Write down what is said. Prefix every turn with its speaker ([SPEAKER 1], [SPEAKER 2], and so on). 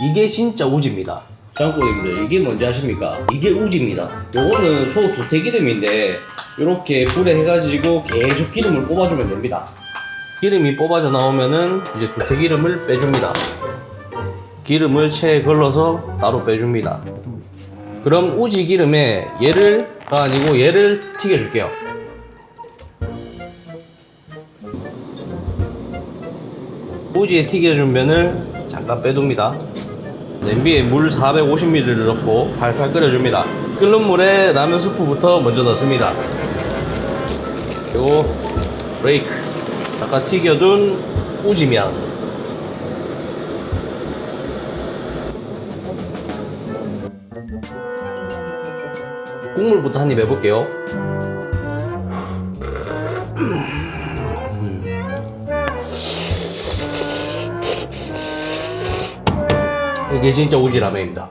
[SPEAKER 1] 이게 진짜 우지입니다. 장꼬님들 이게 뭔지 아십니까? 이게 우지입니다. 요거는 소 도태 기름인데 이렇게 불에 해가지고 계속 기름을 뽑아주면 됩니다. 기름이 뽑아져 나오면은 이제 도태 기름을 빼줍니다. 기름을 체에 걸러서 따로 빼줍니다. 그럼 우지 기름에 얘를 가 아니고 얘를 튀겨줄게요. 우지에 튀겨준 면을 잠깐 빼둡니다. 냄비에 물 450ml를 넣고 팔팔 끓여줍니다. 끓는 물에 라면 스프부터 먼저 넣습니다. 그리고 브레이크. 잠깐 튀겨둔 우지면. 국물부터 한 입 해볼게요. 이게 진짜 우지 라면입니다.